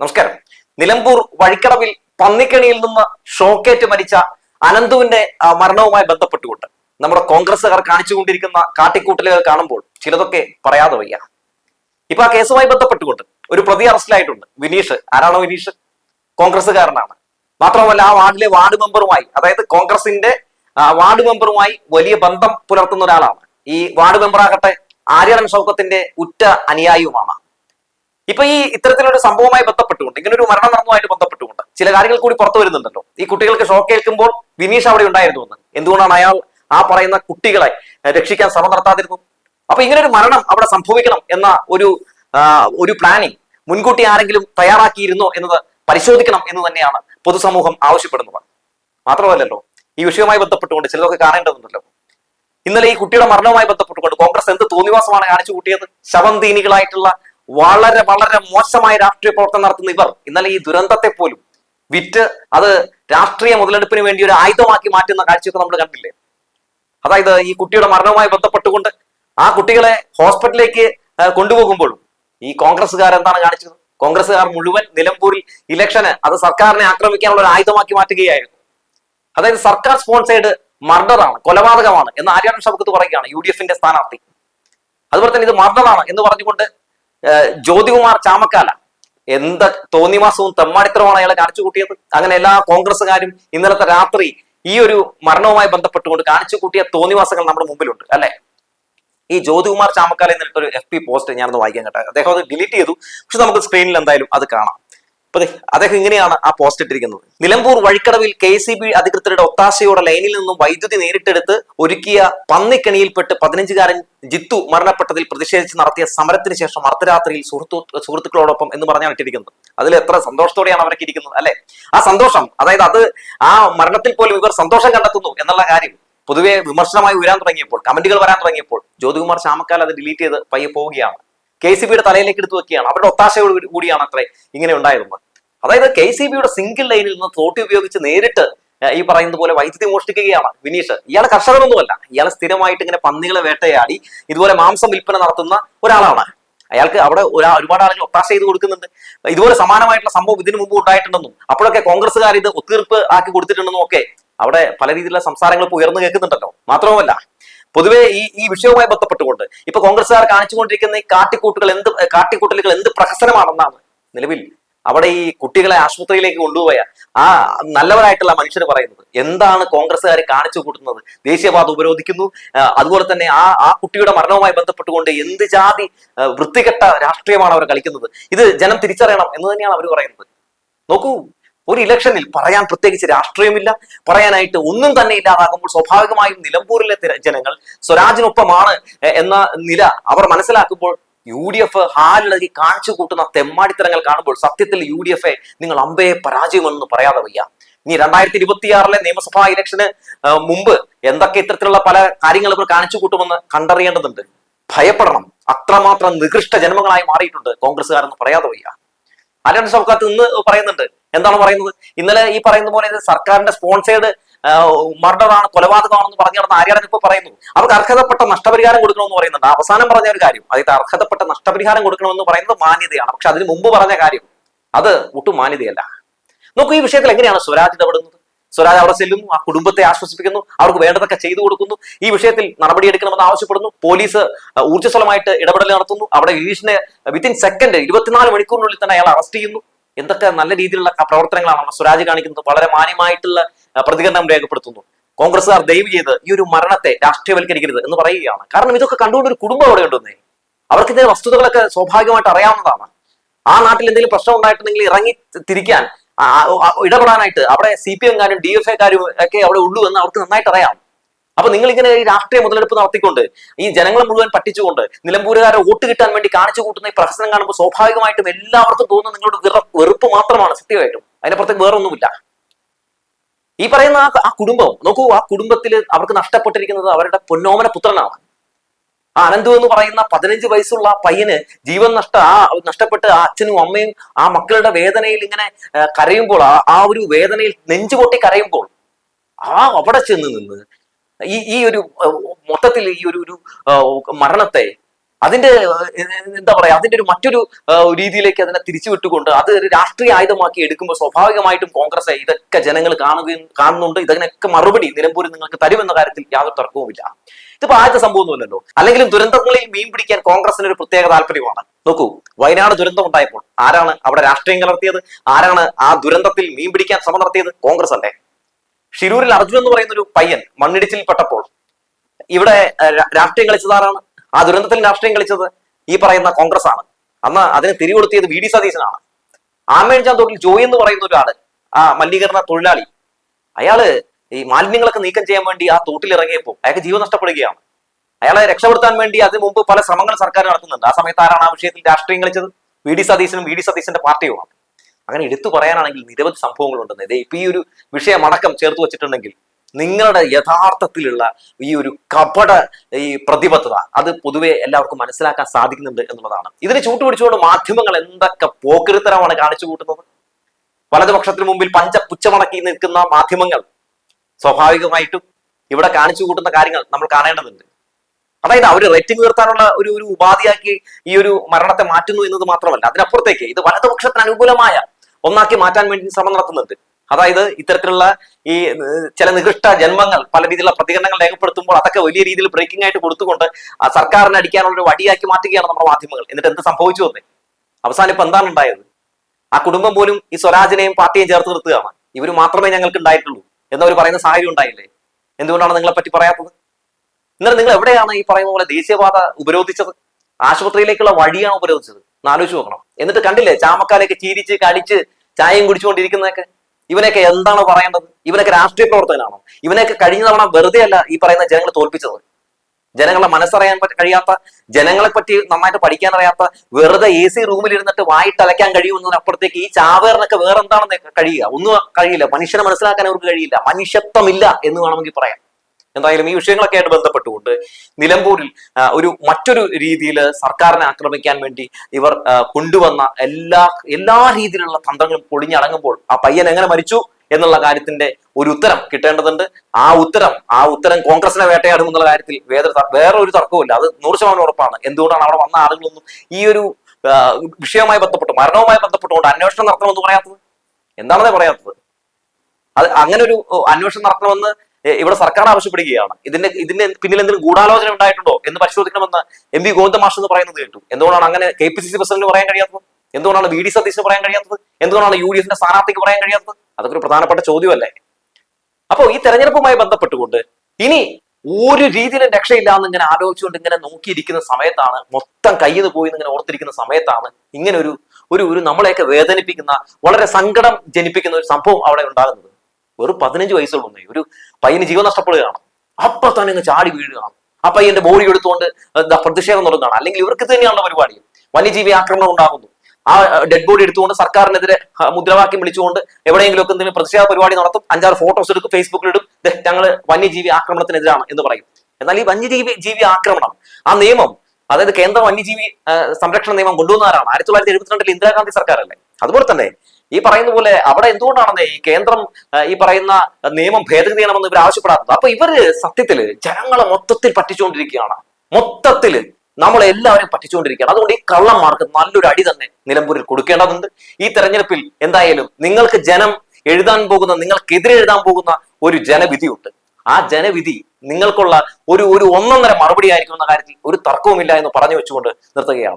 നമസ്കാരം. നിലമ്പൂർ വഴിക്കടവിൽ പന്നിക്കണിയിൽ നിന്ന് ഷോക്കേറ്റ് മരിച്ച അനന്തുവിന്റെ മരണവുമായി ബന്ധപ്പെട്ടുകൊണ്ട് നമ്മുടെ കോൺഗ്രസ്സുകാർ കാണിച്ചുകൊണ്ടിരിക്കുന്ന കാട്ടിക്കൂട്ടലുകൾ കാണുമ്പോൾ ചിലതൊക്കെ പറയാതെ വയ്യ. ഇപ്പൊ ആ കേസുമായി ബന്ധപ്പെട്ടുകൊണ്ട് ഒരു പ്രതി അറസ്റ്റിലായിട്ടുണ്ട്. വിനീഷ്. ആരാണോ വിനീഷ്? കോൺഗ്രസ്സുകാരനാണ്. മാത്രമല്ല ആ വാർഡിലെ വാർഡ് മെമ്പറുമായി അതായത് കോൺഗ്രസിന്റെ വാർഡ് മെമ്പറുമായി വലിയ ബന്ധം പുലർത്തുന്ന ഒരാളാണ്. ഈ വാർഡ് മെമ്പറാകട്ടെ ആര്യടൻ ഷൗക്കത്തിന്റെ ഉറ്റ അനുയായിയുമാണ്. ഇപ്പൊ ഈ ഇത്തരത്തിലൊരു സംഭവവുമായി ബന്ധപ്പെട്ടുകൊണ്ട് ഇങ്ങനെ ഒരു മരണം നടന്നതുമായിട്ട് ബന്ധപ്പെട്ടുകൊണ്ട് ചില കാര്യങ്ങൾ കൂടി പുറത്തു വരുന്നുണ്ടല്ലോ. ഈ കുട്ടികൾക്ക് ഷോക്ക് ഏൽക്കുമ്പോൾ വിനീഷ് അവിടെ ഉണ്ടായിരുന്നു എന്ന്. എന്തുകൊണ്ടാണ് അയാൾ ആ പറയുന്ന കുട്ടികളെ രക്ഷിക്കാൻ ശ്രമം നടത്താതിരുന്നു അപ്പൊ ഇങ്ങനെ ഒരു മരണം അവിടെ സംഭവിക്കണം എന്ന ഒരു ഒരു പ്ലാനിങ് മുൻകൂട്ടി ആരെങ്കിലും തയ്യാറാക്കിയിരുന്നോ എന്നത് പരിശോധിക്കണം എന്ന് തന്നെയാണ് പൊതുസമൂഹം ആവശ്യപ്പെടുന്നത്. മാത്രമല്ലല്ലോ ഈ വിഷയവുമായി ബന്ധപ്പെട്ടുകൊണ്ട് ചിലതൊക്കെ കാണേണ്ടതുണ്ടല്ലോ. ഇന്നലെ ഈ കുട്ടിയുടെ മരണവുമായി ബന്ധപ്പെട്ടുകൊണ്ട് കോൺഗ്രസ് എന്ത് തോന്നിവാസമാണ് കാണിച്ചു കൂട്ടിയത്? ശവന്തീനികളായിട്ടുള്ള വളരെ വളരെ മോശമായ രാഷ്ട്രീയ പ്രവർത്തനം നടത്തുന്ന ഇവർ. ഇന്നലെ ഈ ദുരന്തത്തെ പോലും വിറ്റ് അത് രാഷ്ട്രീയ മുതലെടുപ്പിന് വേണ്ടി ഒരു ആയുധമാക്കി മാറ്റുന്ന കാഴ്ചയൊക്കെ നമ്മൾ കണ്ടില്ലേ? അതായത് ഈ കുട്ടിയുടെ മരണവുമായി ബന്ധപ്പെട്ടുകൊണ്ട് ആ കുട്ടികളെ ഹോസ്പിറ്റലിലേക്ക് കൊണ്ടുപോകുമ്പോഴും ഈ കോൺഗ്രസ്സുകാർ എന്താണ് കാണിച്ചത്? കോൺഗ്രസ്സുകാർ മുഴുവൻ നിലമ്പൂരിൽ ഇലക്ഷന് അത് സർക്കാരിനെ ആക്രമിക്കാനുള്ള ഒരു ആയുധമാക്കി മാറ്റുകയായിരുന്നു. അതായത് സർക്കാർ സ്പോൺസേഡ് മർഡറാണ് കൊലപാതകമാണ് എന്ന് ആര്യാടൻ ഷബക്കത്ത് പറയുകയാണ് യു ഡി എഫിന്റെ സ്ഥാനാർത്ഥി. അതുപോലെ തന്നെ ഇത് മർഡറാണ് എന്ന് പറഞ്ഞുകൊണ്ട് ജ്യോതികുമാർ ചാമക്കാല. എന്ത് തോന്നിമാസവും തെമ്മാടിത്തരമാണ് അയാളെ കാണിച്ചു കൂട്ടിയത്. അങ്ങനെ എല്ലാ കോൺഗ്രസ്സുകാരും ഇന്നലത്തെ രാത്രി ഈ ഒരു മരണവുമായി ബന്ധപ്പെട്ടുകൊണ്ട് കാണിച്ചു കൂട്ടിയ തോന്നിവാസങ്ങൾ നമ്മുടെ മുമ്പിലുണ്ട് അല്ലെ? ഈ ജ്യോതികുമാർ ചാമക്കാല എന്നിട്ടൊരു എഫ് പി പോസ്റ്റ് ഞാനൊന്ന് വായിക്കാൻ കേട്ടെ. അദ്ദേഹം അത് ഡിലീറ്റ് ചെയ്തു. പക്ഷെ നമുക്ക് സ്ക്രീനിൽ എന്തായാലും അത് കാണാം. അപ്പൊ അദ്ദേഹം ഇങ്ങനെയാണ് ആ പോസ്റ്റ് ഇട്ടിരിക്കുന്നത്. നിലമ്പൂർ വഴിക്കടവിൽ കെ സി ബി അധികൃതരുടെ ഒത്താശയോടെ ലൈനിൽ നിന്നും വൈദ്യുതി നേരിട്ടെടുത്ത് ഒരുക്കിയ പന്നിക്കണിയിൽപ്പെട്ട് പതിനഞ്ചുകാരൻ ജിത്തു മരണപ്പെട്ടതിൽ പ്രതിഷേധിച്ച് നടത്തിയ സമരത്തിന് ശേഷം അർദ്ധരാത്രിയിൽ സുഹൃത്തു സുഹൃത്തുക്കളോടൊപ്പം എന്ന് പറഞ്ഞാണ് ഇട്ടിരിക്കുന്നത്. അതിൽ എത്ര സന്തോഷത്തോടെയാണ് അവരൊക്കെ ഇരിക്കുന്നത് അല്ലെ? ആ സന്തോഷം അതായത് അത് ആ മരണത്തിൽ പോലും ഇവർ സന്തോഷം കണ്ടെത്തുന്നു എന്നുള്ള കാര്യം പൊതുവെ വിമർശനമായി ഉയരാൻ തുടങ്ങിയപ്പോൾ കമന്റുകൾ വരാൻ തുടങ്ങിയപ്പോൾ ജ്യോതികുമാർ ചാമക്കാൽ അത് ഡിലീറ്റ് ചെയ്ത് പയ്യെ പോവുകയാണ്. കെ സി ബിയുടെ തലയിലേക്ക് എടുത്തു വെക്കുകയാണ് അവരുടെ ഒത്താശയോട് കൂടി- കൂടിയാണ് അത്രേ ഇങ്ങനെ ഉണ്ടായതെന്ന് അതായത് കെ സി ബിയുടെ സിംഗിൾ ലൈനിൽ നിന്ന് തോട്ടി ഉപയോഗിച്ച് നേരിട്ട് ഈ പറയുന്ന പോലെ വൈദ്യുതി മോഷ്ടിക്കുകയാണ് വിനീഷ്. ഇയാൾ കർഷകനൊന്നുമല്ല. ഇയാൾ സ്ഥിരമായിട്ട് ഇങ്ങനെ പന്നികളെ വേട്ടയാടി ഇതുപോലെ മാംസം വിൽപ്പന നടത്തുന്ന ഒരാളാണ്. അയാൾക്ക് അവിടെ ഒരാ ഒരുപാട് ആളുകൾ ഒത്താശ ചെയ്ത് കൊടുക്കുന്നുണ്ട്. ഇതുപോലെ സമാനമായിട്ടുള്ള സംഭവം ഇതിനു മുമ്പ് ഉണ്ടായിട്ടുണ്ടെന്നും അപ്പോഴൊക്കെ കോൺഗ്രസ്സുകാർ ഇത് ഒത്തീർപ്പ് ആക്കി കൊടുത്തിട്ടുണ്ടെന്നും ഒക്കെ അവിടെ പല രീതിയിലുള്ള സംസാരങ്ങൾ ഇപ്പോൾ ഉയർന്നു കേൾക്കുന്നുണ്ടല്ലോ. മാത്രവുമല്ല പൊതുവെ ഈ ഈ വിഷയവുമായി ബന്ധപ്പെട്ടുകൊണ്ട് ഇപ്പൊ കോൺഗ്രസ്സുകാർ കാണിച്ചുകൊണ്ടിരിക്കുന്ന ഈ കാട്ടിക്കൂട്ടുകൾ എന്ത് കാട്ടിക്കൂട്ടലുകൾ എന്ത് പ്രഹസനമാണെന്നാണ് നിലവിൽ അവിടെ ഈ കുട്ടികളെ ആശുപത്രിയിലേക്ക് കൊണ്ടുപോയ ആ നല്ലവരായിട്ടുള്ള മനുഷ്യർ പറയുന്നത്. എന്താണ് കോൺഗ്രസ്സുകാർ കാണിച്ചു കൂട്ടുന്നത്? ദേശീയപാത ഉപരോധിക്കുന്നു. അതുപോലെ തന്നെ ആ ആ കുട്ടിയുടെ മരണവുമായി ബന്ധപ്പെട്ടുകൊണ്ട് എന്ത് ജാതി വൃത്തികെട്ട രാഷ്ട്രീയമാണ് അവർ കളിക്കുന്നത്? ഇത് ജനം തിരിച്ചറിയണം എന്ന് തന്നെയാണ് അവർ പറയുന്നത്. നോക്കൂ ഒരു ഇലക്ഷനിൽ പറയാൻ പ്രത്യേകിച്ച് രാഷ്ട്രീയമില്ല. പറയാനായിട്ട് ഒന്നും തന്നെ ഇല്ലാതാകുമ്പോൾ സ്വാഭാവികമായും നിലമ്പൂരിലെ ജനങ്ങൾ സ്വരാജിനൊപ്പമാണ് എന്ന നില അവർ മനസ്സിലാക്കുമ്പോൾ യു ഡി എഫ് ഹാലിളകി കാണിച്ചു കൂട്ടുന്ന തെമ്മാടിത്തരങ്ങൾ കാണുമ്പോൾ സത്യത്തിൽ യു ഡി എഫ് നിങ്ങൾ അമ്പയെ പരാജയമെന്ന് പറയാതെ വയ്യ. ഇനി രണ്ടായിരത്തി ഇരുപത്തിയാറിലെ നിയമസഭാ ഇലക്ഷന് മുമ്പ് എന്തൊക്കെ ഇത്തരത്തിലുള്ള പല കാര്യങ്ങൾ ഇവർ കാണിച്ചു കൂട്ടുമെന്ന് കണ്ടറിയേണ്ടതുണ്ട്. ഭയപ്പെടണം. അത്രമാത്രം നികൃഷ്ട ജന്മങ്ങളായി മാറിയിട്ടുണ്ട് കോൺഗ്രസ്സുകാരെന്ന് പറയാതെ വയ്യ. അലൻ ഷൗക്കാത്ത് ഇന്ന് പറയുന്നുണ്ട്. എന്താണ് പറയുന്നത്? ഇന്നലെ ഈ പറയുന്ന പോലെ സർക്കാരിന്റെ സ്പോൺസേഡ് മർഡറാണ് കൊലപാതകമാണെന്ന് പറഞ്ഞു നടന്ന ആര്യാടൻ ഇപ്പൊ പറയുന്നു. അവർക്ക് അർഹതപ്പെട്ട നഷ്ടപരിഹാരം കൊടുക്കണമെന്ന് പറയുന്നുണ്ട്. അവസാനം പറഞ്ഞ ഒരു കാര്യം അതായത് അർഹതപ്പെട്ട നഷ്ടപരിഹാരം കൊടുക്കണമെന്ന് പറയുന്നത് മാന്യതയാണ്. പക്ഷെ അതിന് മുമ്പ് പറഞ്ഞ കാര്യം അത് ഒട്ടും മാന്യതയല്ല. നോക്കൂ ഈ വിഷയത്തിൽ എങ്ങനെയാണ് സ്വരാജ് ഇടപെടുന്നത് സ്വരാജ് അവിടെ ചെല്ലുന്നു ആ കുടുംബത്തെ ആശ്വസിപ്പിക്കുന്നു അവർക്ക് വേണ്ടതൊക്കെ ചെയ്തു കൊടുക്കുന്നു. ഈ വിഷയത്തിൽ നടപടിയെടുക്കണമെന്ന് ആവശ്യപ്പെടുന്നു. പോലീസ് ഊർജസ്വലമായിട്ട് ഇടപെടൽ നടത്തുന്നു. അവിടെ ഗിരീഷിനെ വിത്തിൻ സെക്കൻഡ് ഇരുപത്തിനാല് മണിക്കൂറിനുള്ളിൽ തന്നെ അയാൾ അറസ്റ്റ് ചെയ്യുന്നു. എന്തൊക്കെ നല്ല രീതിയിലുള്ള പ്രവർത്തനങ്ങളാണ് സ്വരാജ് കാണിക്കുന്നത്. വളരെ മാന്യമായിട്ടുള്ള പ്രതികരണം രേഖപ്പെടുത്തുന്നു. കോൺഗ്രസ്സുകാർ ദയവ് ചെയ്ത് ഈ ഒരു മരണത്തെ രാഷ്ട്രീയവൽക്കരിക്കരുത് എന്ന് പറയുകയാണ്. കാരണം ഇതൊക്കെ കണ്ടുകൊണ്ട് ഒരു കുടുംബം അവിടെ ഉണ്ടെന്നേ. അവർക്ക് ഇതിന്റെ വസ്തുതകളൊക്കെ സ്വാഭാവികമായിട്ട് അറിയാവുന്നതാണ്. ആ നാട്ടിൽ എന്തെങ്കിലും പ്രശ്നം ഉണ്ടായിട്ടുണ്ടെങ്കിൽ ഇറങ്ങി തിരിക്കാൻ ഇടപെടാനായിട്ട് അവിടെ സി പി എംകാരും ഡി എഫ് എക്കാരും ഒക്കെ അവിടെ ഉള്ളൂ എന്ന് അവർക്ക് നന്നായിട്ട് അറിയാം. അപ്പൊ നിങ്ങൾ ഇങ്ങനെ ഈ രാഷ്ട്രീയ മുതലെടുപ്പ് നടത്തിക്കൊണ്ട് ഈ ജനങ്ങളെ മുഴുവൻ പറ്റിച്ചുകൊണ്ട് നിലമ്പൂരുകാരെ വോട്ട് കിട്ടാൻ വേണ്ടി കാണിച്ചു കൂട്ടുന്ന ഈ പ്രശ്നം കാണുമ്പോൾ സ്വാഭാവികമായിട്ടും എല്ലാവർക്കും തോന്നുന്ന നിങ്ങളുടെ വെറ വെറുപ്പ് മാത്രമാണ് സത്യമായിട്ടും. അതിനപ്പുറത്തേക്ക് വേറൊന്നുമില്ല. ഈ പറയുന്ന ആ കുടുംബം നോക്കൂ ആ കുടുംബത്തിൽ അവർക്ക് നഷ്ടപ്പെട്ടിരിക്കുന്നത് അവരുടെ പൊന്നോമന പുത്രനാണ്. ആ അനന്തു എന്ന് പറയുന്ന പതിനഞ്ച് വയസ്സുള്ള പയ്യന് ജീവൻ നഷ്ട ആ നഷ്ടപ്പെട്ട് ആ അച്ഛനും അമ്മയും ആ മക്കളുടെ വേദനയിൽ ഇങ്ങനെ കരയുമ്പോൾ ആ ആ ഒരു വേദനയിൽ നെഞ്ചുപൊട്ടി കരയുമ്പോൾ ആ അവിടെ ചെന്ന് നിന്ന് ഈ ഈ ഒരു മൊത്തത്തിൽ ഈ ഒരു ഒരു മരണത്തെ അതിന്റെ എന്താ പറയാ അതിന്റെ ഒരു മറ്റൊരു രീതിയിലേക്ക് അതിനെ തിരിച്ചുവിട്ടുകൊണ്ട് അത് ഒരു രാഷ്ട്രീയ ആയുധമാക്കി എടുക്കുമ്പോൾ സ്വാഭാവികമായിട്ടും കോൺഗ്രസ് ഇതൊക്കെ ജനങ്ങൾ കാണുകയും കാണുന്നുണ്ട്. ഇതിനൊക്കെ മറുപടി നിലമ്പൂരിൽ നിങ്ങൾക്ക് തരുമെന്ന കാര്യത്തിൽ യാതൊരു തർക്കവുമില്ല ഇതിപ്പോ ആദ്യത്തെ സംഭവമൊന്നുമല്ലല്ലോ അല്ലെങ്കിലും ദുരന്തങ്ങളിൽ മീൻ പിടിക്കാൻ കോൺഗ്രസിന് ഒരു പ്രത്യേക താല്പര്യമാണ്. നോക്കൂ വയനാട് ദുരന്തം ഉണ്ടായപ്പോൾ ആരാണ് അവിടെ രാഷ്ട്രീയം കലർത്തിയത്? ആരാണ് ആ ദുരന്തത്തിൽ മീൻ പിടിക്കാൻ ശ്രമം നടത്തിയത്? കോൺഗ്രസ് അല്ലേ? ഷിരൂരിൽ അർജുൻ എന്ന് പറയുന്ന ഒരു പയ്യൻ മണ്ണിടിച്ചിൽപ്പെട്ടപ്പോൾ ഇവിടെ രാഷ്ട്രീയം കളിച്ചത് ആരാണ്? ആ ദുരന്തത്തിൽ രാഷ്ട്രീയം കളിച്ചത് ഈ പറയുന്ന കോൺഗ്രസ് ആണ് അന്ന് അതിന് തിരികൊടുത്തിയത് വി ഡി സതീശനാണ്. ആമേഴ്ചാൻ തോട്ടിൽ ജോയി എന്ന് പറയുന്ന ഒരാൾ ആ മലിനീകരണ തൊഴിലാളി. അയാൾ ഈ മാലിന്യങ്ങളൊക്കെ നീക്കം ചെയ്യാൻ വേണ്ടി ആ തോട്ടിൽ ഇറങ്ങിയപ്പോൾ അയാൾക്ക് ജീവൻ നഷ്ടപ്പെടുകയാണ്. അയാളെ രക്ഷപ്പെടുത്താൻ വേണ്ടി അതിന് മുമ്പ് പല ശ്രമങ്ങൾ സർക്കാർ നടത്തുന്നുണ്ട്. ആ സമയത്ത് ആരാണ് ആ വിഷയത്തിൽ രാഷ്ട്രീയം കളിച്ചത്? വി ഡി സതീശനും വി ഡി സതീശന്റെ പാർട്ടിയുമാണ്. അങ്ങനെ എടുത്തു പറയാനാണെങ്കിൽ നിരവധി സംഭവങ്ങളുണ്ടെന്ന് ഇതേ ഇപ്പൊ ഈ ഒരു വിഷയം അടക്കം ചേർത്ത് വെച്ചിട്ടുണ്ടെങ്കിൽ നിങ്ങളുടെ യഥാർത്ഥത്തിലുള്ള ഈ ഒരു കപട ഈ പ്രതിബദ്ധത അത് പൊതുവെ എല്ലാവർക്കും മനസ്സിലാക്കാൻ സാധിക്കുന്നുണ്ട് എന്നുള്ളതാണ്. ഇതിന് ചൂട്ടുപിടിച്ചുകൊണ്ട് മാധ്യമങ്ങൾ എന്തൊക്കെ പോക്കരുത്തരമാണ് കാണിച്ചു കൂട്ടുന്നത്? വലതുപക്ഷത്തിന് മുമ്പിൽ പഞ്ച പുച്ചമടക്കി നിൽക്കുന്ന മാധ്യമങ്ങൾ സ്വാഭാവികമായിട്ടും ഇവിടെ കാണിച്ചു കൂട്ടുന്ന കാര്യങ്ങൾ നമ്മൾ കാണേണ്ടതുണ്ട്. അതായത് അവർ റേറ്റിംഗ് ഉയർത്താനുള്ള ഒരു ഒരു ഉപാധിയാക്കി ഈ ഒരു മരണത്തെ മാറ്റുന്നു എന്നത് മാത്രമല്ല. അതിനപ്പുറത്തേക്ക് ഇത് വലതുപക്ഷത്തിന് അനുകൂലമായ ഒന്നാക്കി മാറ്റാൻ വേണ്ടി ശ്രമം നടത്തുന്നുണ്ട്. അതായത് ഇത്തരത്തിലുള്ള ഈ ചില നികൃഷ്ട ജന്മങ്ങൾ പല രീതിയിലുള്ള പ്രതികരണങ്ങൾ രേഖപ്പെടുത്തുമ്പോൾ അതൊക്കെ വലിയ രീതിയിൽ ബ്രേക്കിംഗ് ആയിട്ട് കൊടുത്തുകൊണ്ട് സർക്കാരിനെ അടിക്കാനുള്ള ഒരു വടിയാക്കി മാറ്റുകയാണ് നമ്മുടെ മാധ്യമങ്ങൾ. എന്നിട്ട് എന്ത് സംഭവിച്ചു വന്നേ അവസാനം ഇപ്പൊ എന്താണ് ഉണ്ടായത്? ആ കുടുംബം പോലും ഈ സ്വരാജിനെയും പാർട്ടിയെയും ചേർത്ത് നിർത്തുകയാണ്. ഇവർ മാത്രമേ ഞങ്ങൾക്ക് ഉണ്ടായിട്ടുള്ളൂ എന്നവർ പറയുന്ന സാഹചര്യം ഉണ്ടായില്ലേ? എന്തുകൊണ്ടാണ് നിങ്ങളെ പറ്റി പറയാത്തത്? ഇന്നലെ നിങ്ങൾ എവിടെയാണ് ഈ പറയുന്ന പോലെ ദേശീയപാത ഉപരോധിച്ചത്? ആശുപത്രിയിലേക്കുള്ള വഴിയാണ് ഉപരോധിച്ചത്. ആലോചിച്ച് നോക്കണം. എന്നിട്ട് കണ്ടില്ലേ ചാമക്കാലേക്ക് ചീരിച്ച് കടിച്ച് ചായയും കുടിച്ചുകൊണ്ടിരിക്കുന്നതൊക്കെ? ഇവനൊക്കെ എന്താണ് പറയേണ്ടത്? ഇവനൊക്കെ രാഷ്ട്രീയ പ്രവർത്തകനാണോ? ഇവനൊക്കെ കഴിഞ്ഞ തവണ വെറുതെ അല്ല ഈ പറയുന്ന ജനങ്ങൾ തോൽപ്പിച്ചത്. ജനങ്ങളെ മനസ്സറിയാൻ പറ്റി കഴിയാത്ത ജനങ്ങളെ പറ്റി നന്നായിട്ട് പഠിക്കാൻ അറിയാത്ത വെറുതെ എ സി റൂമിൽ ഇരുന്നിട്ട് വായിട്ടലയ്ക്കാൻ കഴിയുമെന്നതിനപ്പുറത്തേക്ക് ഈ ചാവേറിനൊക്കെ വേറെ എന്താണെന്ന് കഴിയുക? ഒന്നും കഴിയില്ല. മനുഷ്യനെ മനസ്സിലാക്കാൻ അവർക്ക് കഴിയില്ല. മനുഷ്യത്വമില്ല എന്ന് വേണമെങ്കിൽ പറയാം. എന്തായാലും ഈ വിഷയങ്ങളൊക്കെ ആയിട്ട് ബന്ധപ്പെട്ടുകൊണ്ട് നിലമ്പൂരിൽ ഒരു മറ്റൊരു രീതിയിൽ സർക്കാരിനെ ആക്രമിക്കാൻ വേണ്ടി ഇവർ കൊണ്ടുവന്ന എല്ലാ എല്ലാ രീതിയിലുള്ള തന്ത്രങ്ങളും പൊളിഞ്ഞടങ്ങുമ്പോൾ ആ പയ്യൻ എങ്ങനെ മരിച്ചു എന്നുള്ള കാര്യത്തിന്റെ ഒരു ഉത്തരം കിട്ടേണ്ടതുണ്ട്. ആ ഉത്തരം ആ ഉത്തരം കോൺഗ്രസിനെ വേട്ടയാടും എന്നുള്ള കാര്യത്തിൽ വേറെ വേറെ ഒരു തർക്കവുമില്ല. അത് നൂറ് ശതമാനം ഉറപ്പാണ്. എന്തുകൊണ്ടാണ് അവിടെ വന്ന ആളുകളൊന്നും ഈ ഒരു വിഷയവുമായി ബന്ധപ്പെട്ട് മരണവുമായി ബന്ധപ്പെട്ടുകൊണ്ട് അന്വേഷണം നടത്തണമെന്ന് പറയാത്തത്? എന്താണെന്നേ പറയാത്തത്? അത് അങ്ങനെ ഒരു അന്വേഷണം നടത്തണമെന്ന് ഇവിടെ സർക്കാർ ആവശ്യപ്പെടുകയാണ്. ഇതിന്റെ ഇതിന്റെ പിന്നിൽ എന്തെങ്കിലും ഗൂഢാലോചന ഉണ്ടായിട്ടുണ്ടോ എന്ന് പരിശോധിക്കണമെന്ന് എം പി ഗോവിന്ദ മാഷ് എന്ന് പറയുന്നത് കേട്ടു. എന്തുകൊണ്ടാണ് അങ്ങനെ K P C C president പറയാൻ കഴിയാത്തത്? എന്തുകൊണ്ടാണ് വി ഡി സതീശ് പറയാൻ കഴിയാത്തത്? എന്തുകൊണ്ടാണ് യു ഡി എഫിന്റെ സ്ഥാനാർത്ഥിക്ക് പറയാൻ കഴിയാത്തത്? അതൊക്കെ ഒരു പ്രധാനപ്പെട്ട ചോദ്യമല്ലേ? അപ്പോൾ ഈ തെരഞ്ഞെടുപ്പുമായി ബന്ധപ്പെട്ടുകൊണ്ട് ഇനി ഒരു രീതിയിലും രക്ഷയില്ലാന്ന് ഇങ്ങനെ ആലോചിച്ചുകൊണ്ട് ഇങ്ങനെ നോക്കിയിരിക്കുന്ന സമയത്താണ് മൊത്തം കയ്യിൽ നിന്ന് പോയി ഇങ്ങനെ ഓർത്തിരിക്കുന്ന സമയത്താണ് ഇങ്ങനെ ഒരു ഒരു ഒരു നമ്മളെയൊക്കെ വേദനിപ്പിക്കുന്ന വളരെ സങ്കടം ജനിപ്പിക്കുന്ന ഒരു സംഭവം അവിടെ ഉണ്ടാകുന്നത്. വെറും പതിനഞ്ച് ഒന്നേ ഒരു പയ്യന് ജീവൻ നഷ്ടപ്പെടുകയാണ്. അപ്പൊ തന്നെ അങ്ങ് ചാടി വീഴുകയാണ്. ആ പയ്യന്റെ ബോഡി എടുത്തുകൊണ്ട് പ്രതിഷേധം തുടങ്ങുകയാണ് അല്ലെങ്കിൽ ഇവർക്ക് തന്നെയാണ് പരിപാടി. വന്യജീവി ആക്രമണം ഉണ്ടാകുന്നു. ആ ഡെഡ് ബോഡി എടുത്തുകൊണ്ട് സർക്കാരിനെതിരെ മുദ്രാവാക്യം വിളിച്ചുകൊണ്ട് എവിടെയെങ്കിലും ഒക്കെ എന്തെങ്കിലും പ്രതിഷേധ പരിപാടി നടത്തും അഞ്ചാറ് ഫോട്ടോസ് എടുക്കും ദേ, ഞങ്ങൾ വന്യജീവി ആക്രമണത്തിനെതിരാണ് എന്ന് പറയും. എന്നാൽ ഈ വന്യജീവി ജീവി ആക്രമണം ആ നിയമം അതായത് കേന്ദ്ര വന്യജീവി സംരക്ഷണ നിയമം കൊണ്ടുവന്നവരാണ്. ആയിരത്തി തൊള്ളായിരത്തി എഴുപത്തിരണ്ടിൽ ഇന്ദിരാഗാന്ധി സർക്കാരല്ലേ? അതുപോലെ തന്നെ ഈ പറയുന്ന പോലെ അവിടെ എന്തുകൊണ്ടാണെന്നേ ഈ കേന്ദ്രം ഈ പറയുന്ന നിയമം ഭേദഗതി ചെയ്യണമെന്ന് ഇവർ ആവശ്യപ്പെടാത്തത്? അപ്പൊ ഇവർ സത്യത്തിൽ ജനങ്ങളെ മൊത്തത്തിൽ പറ്റിച്ചുകൊണ്ടിരിക്കുകയാണ്. മൊത്തത്തിൽ നമ്മളെ എല്ലാവരെയും പറ്റിച്ചുകൊണ്ടിരിക്കുകയാണ്. അതുകൊണ്ട് ഈ കള്ളന്മാർക്ക് നല്ലൊരു അടി തന്നെ നിലമ്പൂരിൽ കൊടുക്കേണ്ടതുണ്ട്. ഈ തെരഞ്ഞെടുപ്പിൽ എന്തായാലും നിങ്ങൾക്ക് ജനം എഴുതാൻ പോകുന്ന നിങ്ങൾക്കെതിരെ എഴുതാൻ പോകുന്ന ഒരു ജനവിധിയുണ്ട്. ആ ജനവിധി നിങ്ങൾക്കുള്ള ഒരു ഒരു ഒന്നൊന്നര മറുപടി ആയിരിക്കും എന്ന കാര്യത്തിൽ ഒരു തർക്കവുമില്ല എന്ന് പറഞ്ഞു വെച്ചുകൊണ്ട് നിർത്തുകയാണ്.